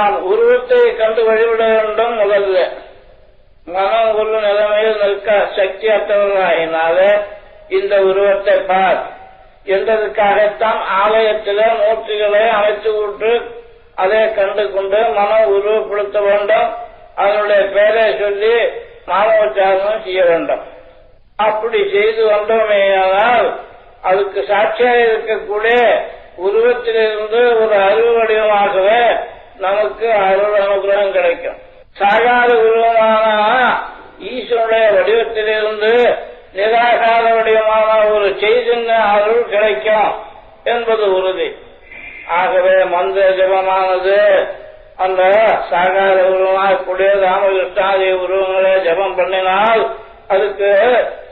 நாம் உருவத்தை கண்டு வழிபட வேண்டும் முதல்ல மனம் ஒரு நிலைமையில் நிற்க சக்தி அற்றவர்களாயினாலே இந்த உருவத்தை பார். என்றதுக்காகத்தான் ஆலயத்தில மூர்த்திகளை அமைத்து விட்டு அதை கண்டு கொண்டு மனம் உருவப்படுத்த வேண்டும். அதனுடைய பெயரை சொல்லி மானவச்சாரணம் செய்ய வேண்டும். அப்படி செய்து வந்தோமேயானால் அதுக்கு சாட்சியாக இருக்கக்கூடிய உருவத்திலிருந்து ஒரு அறிவு வடிவமாகவே நமக்கு அருள் அனுகிரகம் கிடைக்கும். சாகாத உருவமான ஈஸ்வனுடைய வடிவத்திலிருந்து நிராகார வடிவமான ஒரு செய்தின்ன அருள் கிடைக்கும் என்பது உறுதி. ஆகவே மந்திர ஜபமானது அந்த சாகார உருவமாக கூடிய ராமகிருஷ்ணாதி உருவங்களை ஜபம் பண்ணினால் அதுக்கு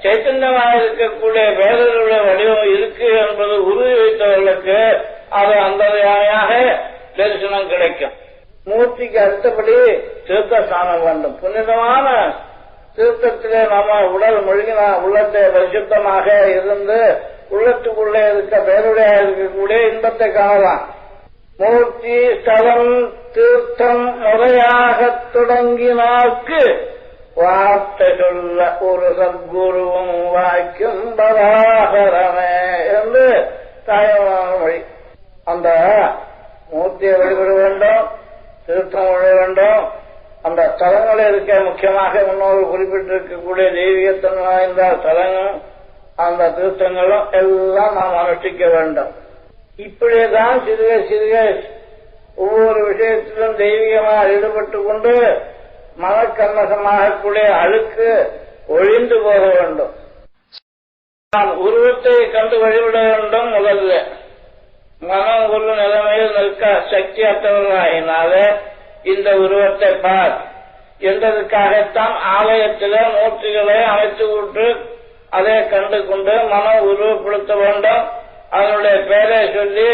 சைத்தன்யமாக இருக்கக்கூடிய வேதனுடைய வடிவம் இருக்கு என்பது உறுதி வைத்தவர்களுக்கு அது அந்த தரிசனம் கிடைக்கும். மூர்த்திக்கு அடுத்தபடி தீர்த்த ஸ்நானம் வேண்டும். புனிதமான தீர்த்தத்திலே நாம உடல் மொழிகினா உள்ளத்தை பரிசுத்தமாக இருந்து உள்ளத்துக்குள்ளே இருக்க பேருடைய இருக்கக்கூடிய இன்பத்தை காணலாம். மூர்த்தி ஸ்தலம் தீர்த்தம் முறையாக தொடங்கினாக்கு வார்த்தை சொல்ல ஒரு சத்குருவும் வாய்க்கும் பராபரமே என்று தாயமான மொழி. அந்த மூர்த்தியை வழிபட வேண்டும். திருத்தம் வழி வேண்டும் அந்த தலங்கள் இருக்க முக்கியமாக முன்னோர் குறிப்பிட்டிருக்கக்கூடிய தெய்வீகத்தன்மை வாய்ந்த தலங்களும் அந்த திருத்தங்களும் எல்லாம் நாம் அனுஷ்டிக்க வேண்டும். இப்படியேதான் சிறுக சிறுக ஒவ்வொரு விஷயத்திலும் தெய்வீகமாக ஈடுபட்டு கொண்டு மனக்கண்ணசமாகக்கூடிய அழுக்கு ஒழிந்து போக வேண்டும். நாம் உருவத்தை கண்டு வழிபட வேண்டும் முதல்ல. மனம் ஒரு நிலைமையில் நிற்க சக்தி அற்றவர்களாயினாலே இந்த உருவத்தை பார் என்றதுக்காகத்தான் ஆலயத்தில மூர்த்திகளை அமைத்து விட்டு அதை கண்டு கொண்டு மனம் உருவப்படுத்த வேண்டும். அதனுடைய பெயரை சொல்லி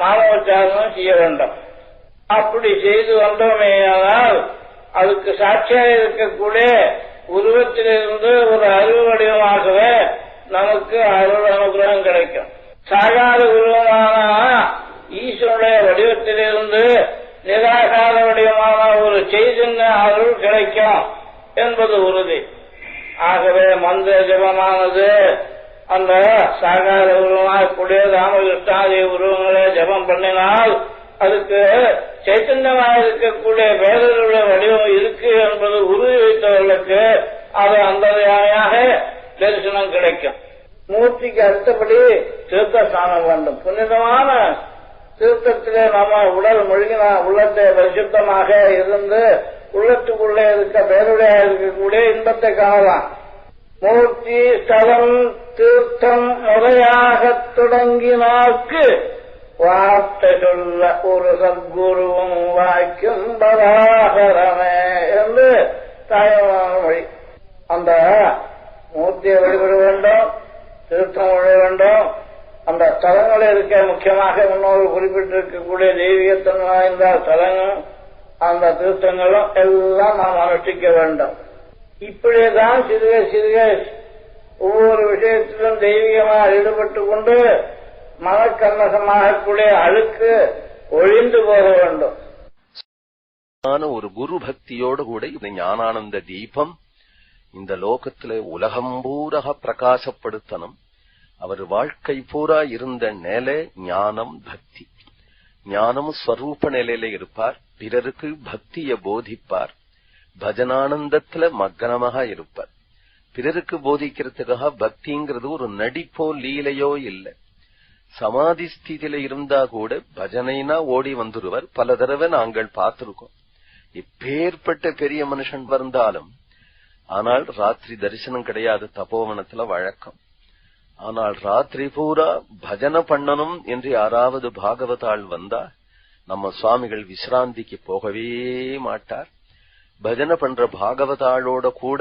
மானவச்சாரணம் செய்ய வேண்டும். அப்படி செய்து வந்தோமேயானால் அதுக்கு சாட்சியாக இருக்கக்கூடிய உருவத்திலிருந்து ஒரு அறிவு வடிவமாகவே நமக்கு அருள் அனுகிரகம் கிடைக்கும். சாகாத உருவமான ஈஸ்வனுடைய வடிவத்திலிருந்து நிராகார வடிவமான ஒரு செய்தின்ன அருள் கிடைக்கும் என்பது உறுதி. ஆகவே மந்திர ஜபமானது அந்த சாகார உருவமாக கூடிய ராமகிருஷ்ணாதி உருவங்களை ஜபம் பண்ணினால் அதுக்கு சைத்தன்யமாக இருக்கக்கூடிய வேதனுடைய வடிவம் இருக்கு என்பது உறுதி வைத்தவர்களுக்கு அது அந்ததையாக தரிசனம் கிடைக்கும். மூர்த்திக்கு அடுத்தபடி திருத்த ஸ்நானம் வேண்டும். புனிதமான திருத்தத்திலே நம்ம உடல் முழுகின உள்ளத்தை பரிசுத்தமாக இருந்து உள்ளத்துக்குள்ளே இருக்க பேருடைய இருக்கக்கூடிய இன்பத்தை காணலாம். மூர்த்தி ஸ்தலம் தீர்த்தம் முறையாக தொடங்கினாக்கு வார்த்தை சொல்ல ஒரு சத்குருவும் வாய்க்கும் பராபரமே என்று தாயமான மொழி. அந்த மூர்த்தியை வழிபட வேண்டும். திருத்தம் வழி வேண்டும். அந்த தலங்கள் இருக்க முக்கியமாக முன்னோர் குறிப்பிட்டிருக்கக்கூடிய தெய்வீகத்தன்மை இந்த ஸ்தலங்கள் அந்த திருத்தங்களும் எல்லாம் நாம் அனுஷ்டிக்க வேண்டும். இப்படியேதான் சிறுக சிறுக ஒவ்வொரு விஷயத்திலும் தெய்வீகமாக ஈடுபட்டுக் கொண்டு மனக்கண்ணசமாகக்கூடிய அழுக்கு ஒழிந்து போக வேண்டும். ஒரு குரு பக்தியோடு கூட இந்த ஞானானந்த தீபம் இந்த லோகத்துல உலகம் பூரக பிரகாசப்படுத்தணும். அவர் வாழ்க்கை பூரா இருந்த நிலை ஞானம் பக்தி. ஞானம் ஸ்வரூப நிலையில இருப்பார். பிறருக்கு பக்திய போதிப்பார். பஜனானந்தத்துல மக்னமாக இருப்பார். பிறருக்கு போதிக்கிறதுக்காக பக்திங்கிறது ஒரு நடிப்போ லீலையோ இல்லை. சமாதி ஸ்திதியில இருந்தா கூட பஜனைனா ஓடி வந்துருவர். பல தடவை நாங்கள் பார்த்திருக்கோம். இப்பேற்பட்ட பெரிய மனுஷன் வந்தாலும் ஆனால் ராத்திரி தரிசனம் கிடையாது தபோவனத்துல வழக்கம். ஆனால் ராத்திரி பூரா பஜனை பண்ணணும் என்று யாராவது பாகவதாள் வந்தா நம்ம சுவாமிகள் விசிராந்திக்கு போகவே மாட்டார். பஜனை பண்ற பாகவதாளோட கூட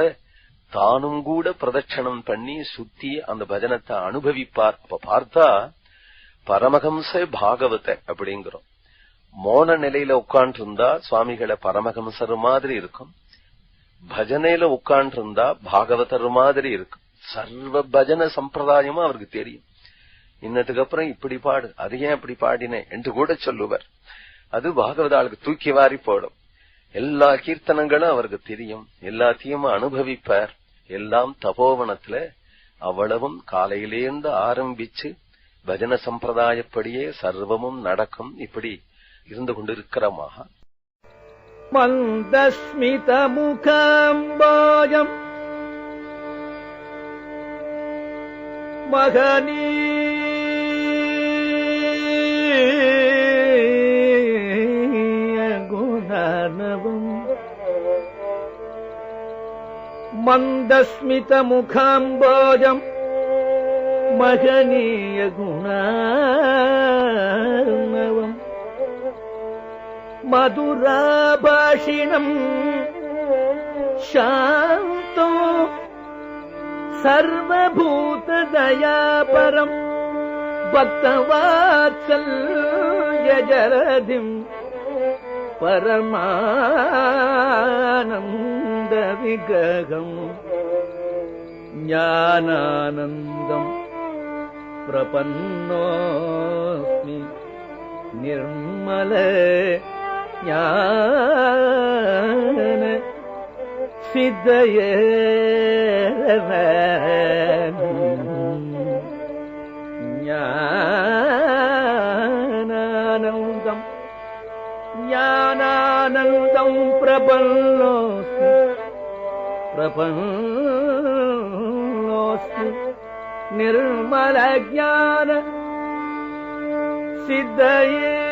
தானும் கூட பிரதட்சணம் பண்ணி சுத்தி அந்த பஜனத்தை அனுபவிப்பார். அப்ப பார்த்தா பரமஹம்ச பாகவத அப்படிங்கிறோம். மோன நிலையில உட்கார்ந்து இருந்தா சுவாமிகளை பரமஹம்சர் மாதிரி இருக்கும். பஜனையில உட்கார்ந்து இருந்தா பாகவதர் மாதிரி இருக்கும் சர்வ பஜன சம்பிரதாயமும் அவருக்கு தெரியும். இன்னதுக்கு அப்புறம் இப்படி பாடு அது ஏன் இப்படி பாடினேன் என்று கூட சொல்லுவர். அது பாகவதாளுக்கு தூக்கி வாரி போடும். எல்லா கீர்த்தனங்களும் அவருக்கு தெரியும். எல்லாத்தையும் அனுபவிப்பார். எல்லாம் தபோவனத்துல அவ்வளவும் காலையிலேருந்து ஆரம்பிச்சு பஜன சம்பிரதாயப்படியே சர்வமும் நடக்கும். இப்படி இருந்து கொண்டிருக்கிறமாக मन्दस्मितमुखाम्बाजम् महनीयगुणानवम् मन्दस्मितमुखाम्बाजम् महनीयगुणानवम् मधुराभाषिणम् शान्तो सर्वभूतदयापरम् भक्तवात्सल्यजरधिम् परमानन्दविग्रहम् ज्ञानानन्दम् प्रपन्नोऽस्मि निर्मल सिद्धये ज्ञान ज्ञानं प्रबलोस्तु प्रबलोस्तु निर्मल ज्ञान सिद्धये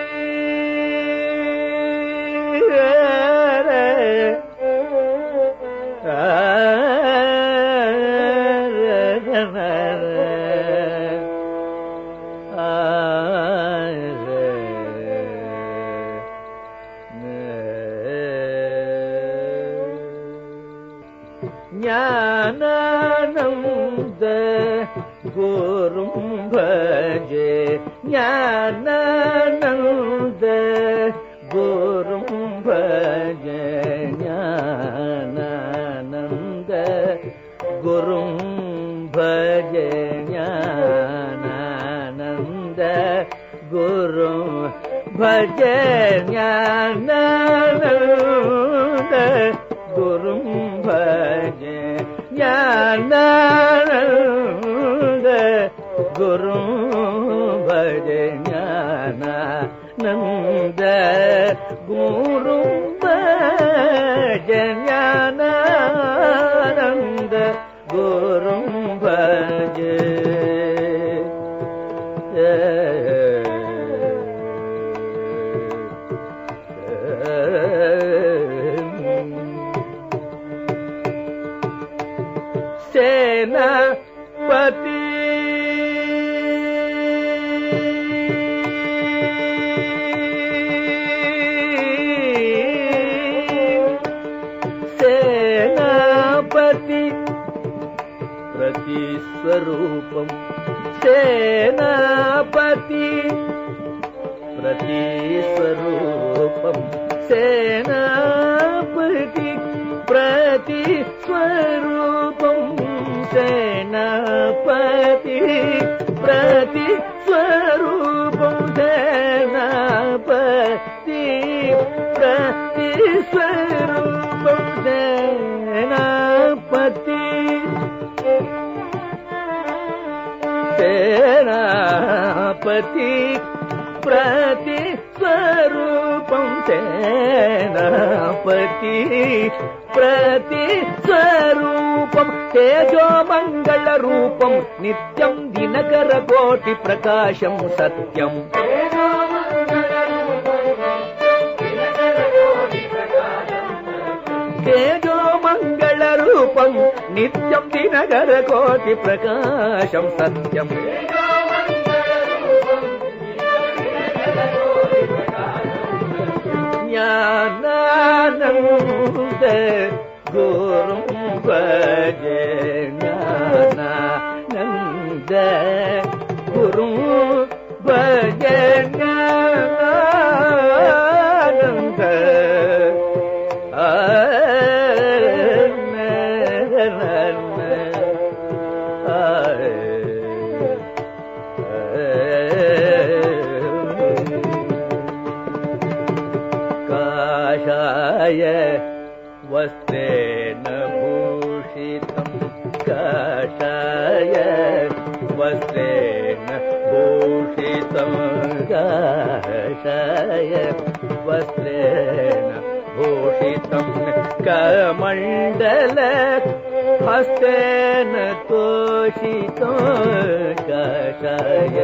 ஞானம் கோ गोविन्द गुरु भज ज्ञान गुरु भज ज्ञान गुरु भज ज्ञान नन्द गुरु प्रतिस्वरूपं सेनापति प्रतिस्वरूपं सेनापति प्रतिस्वरूपं सेनापति सेनापति प्रतिस्वरूपं सेनापति प्रतिस्वरूपम् तेजोमङ्गलरूपम् नित्यम् दिनकरकोटिप्रकाशम् सत्यम् तेजोमङ्गलरूपम् नित्यम् दिनकरकोटिप्रकाशम् सत्यम् ज्ञानानन्द गुरुं भजे ಹೂ कमण्डल हस्तेन तोषितम् काषाय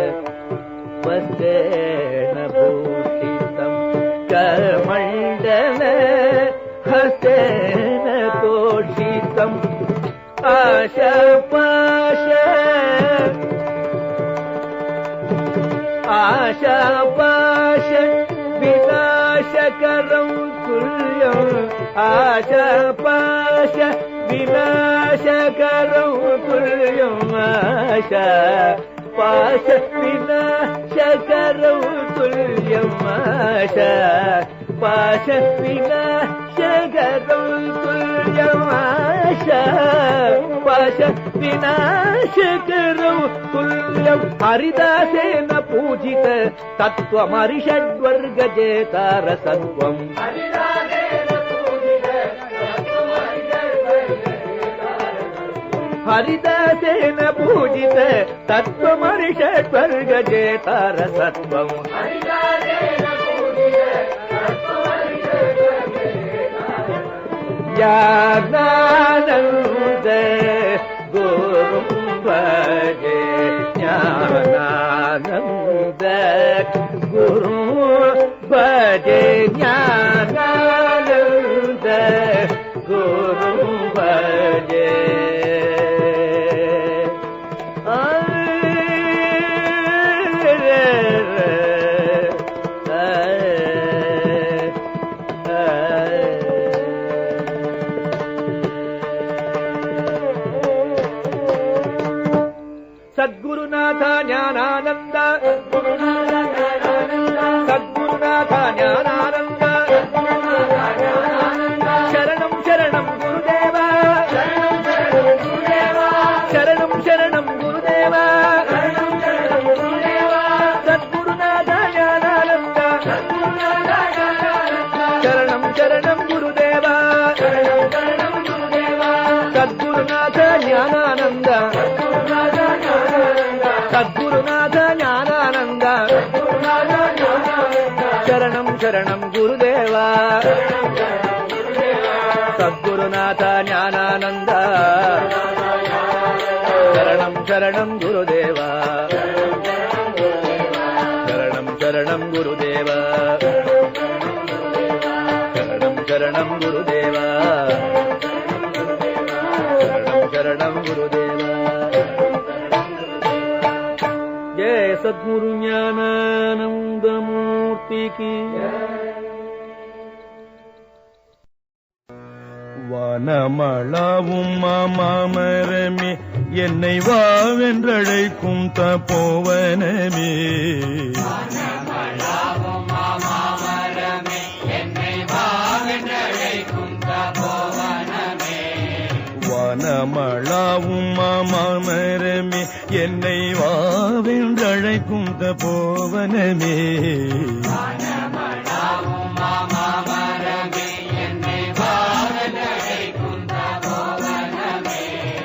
वस्त्रेण भूषितम् कमण्डल हस्तेन तोषितम् आशपाश आशापाश ఆశపాశ వినాశకరం తుల్యం ఆశ పాశ వినాశకరం తుల్యం ఆశ పాశ వినాశకరం తుల్యం ఆశ పాశ వినాశకరం తుల్యం హరిదాసేన పూజిత తత్వమరిషడ్వర్గ చేతార సత్వం హరిదాస हरिदासेन पूजित तत्त्वमरिषड्वर्गजेतारसत्त्वम् ज्ञानानन्द गुरुं भजे ज्ञानानन्द गुरु भजे ज्ञानानन्द శరణం గురుదేవా సద్గురునాథ జ్ఞానానంద శరణం శరణం గురుదేవా శరణం శరణం గురుదేవా శరణం శరణం గురుదేవా శరణం శరణం గురుదేవా ஜெய சத்குரு ஞானானந்தமூர்த்திக்கு வனமளாவும் மாமரமே என்னை வாவென்றழைக்கும் தபோவனமே வனமளாவும் மாமரமே என்னை வாவென்றழைக்கும் த போவனமே.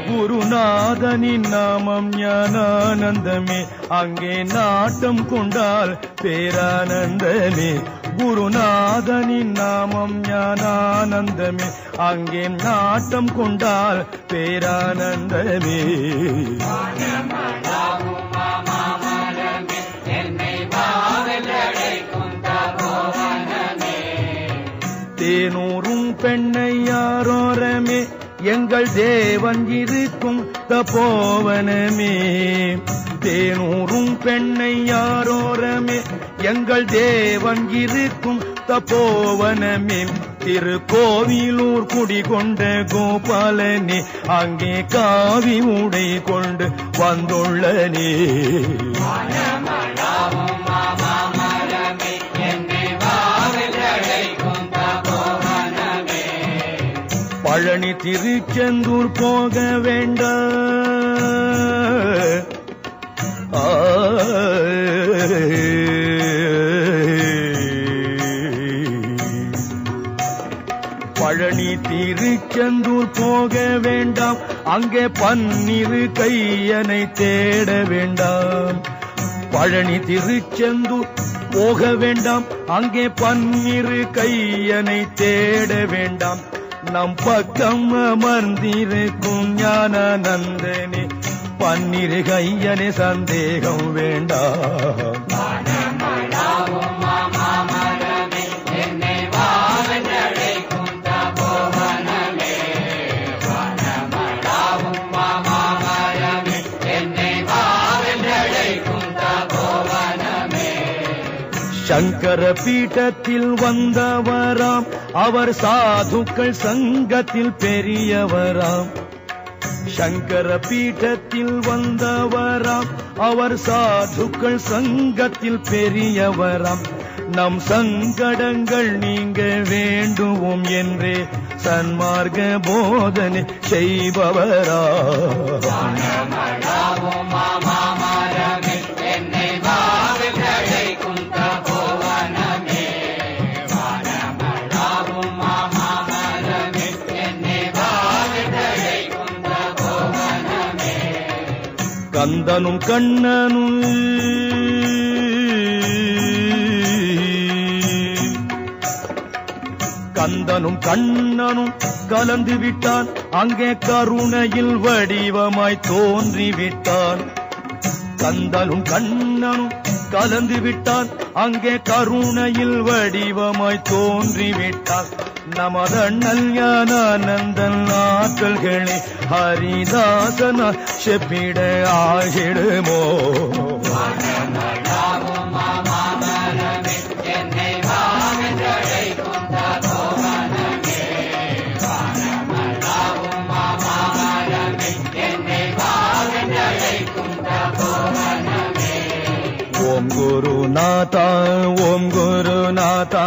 குருநாதனின் நாமம் ஞானானந்தமே அங்கே நாட்டம் கொண்டால் பேரானந்தமே. குருநாதனின் நாமம் ஞானானந்தமே. அங்கே நாட்டம் கொண்டால் பேரானந்தமே. தேனூரும் பெண்ணை யாரோரமே எங்கள் தேவன் இருக்கும் தபோவனமே தேனூரும் பெண்ணை யாரோரமே எங்கள் தேவன் இருக்கும் தபோவனமே திருக்கோவிலூர் குடிகொண்ட கோபாலனே அங்கே காவி உடை கொண்டு வந்துள்ளனே. பழனி திருச்செந்தூர் போக வேண்டாம் வேண்டாம். அங்கே பன்னிரு கையனை தேட வேண்டாம். பழனி திருச்செந்தூர் போக வேண்டாம். அங்கே பன்னிரு கையனை தேட வேண்டாம். நம் பக்கம் அமர்ந்திருக்கும் ஞான நந்தனே. பன்னிரு கையனை சந்தேகம் வேண்டாம். சங்கர பீட்டத்தில் வந்தவராம். அவர் சாதுக்கள் சங்கத்தில் பெரியவராம். சங்கர பீட்டத்தில் வந்தவராம். அவர் சாதுக்கள் சங்கத்தில் பெரியவராம். நம் சங்கடங்கள் நீங்க வேண்டுவோம் என்றே சன்மார்க்க போதனை செய்பவரா. கந்தனும் கண்ணனும். கந்தனும் கண்ணனும் கலந்து விட்டான். அங்கே கருணையில் வடிவமாய் தோன்றிவிட்டான் கந்தனும் கண்ணனும் கலந்து விட்டான். அங்கே கருணையில் வடிவமாய் தோன்றிவிட்டான் நமது அண்ணல் ஞானானந்தன் ஆற்றல்களே ஹரிதாசன செப்பிட ஆகிடுமோ? ஓம் குருநாதா ஓம் குருநாதா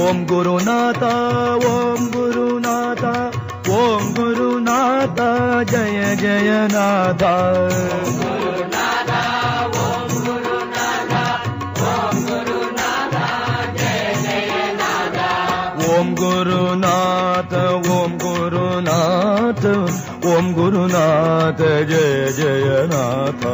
ॐ गुरुनाथ ॐ गुरुनाथ ॐ गुरुनाथ जय जयनाथ ॐ गुरुनाथ ॐ गुरुनाथ ॐ गुरुनाथ जय जयनाथ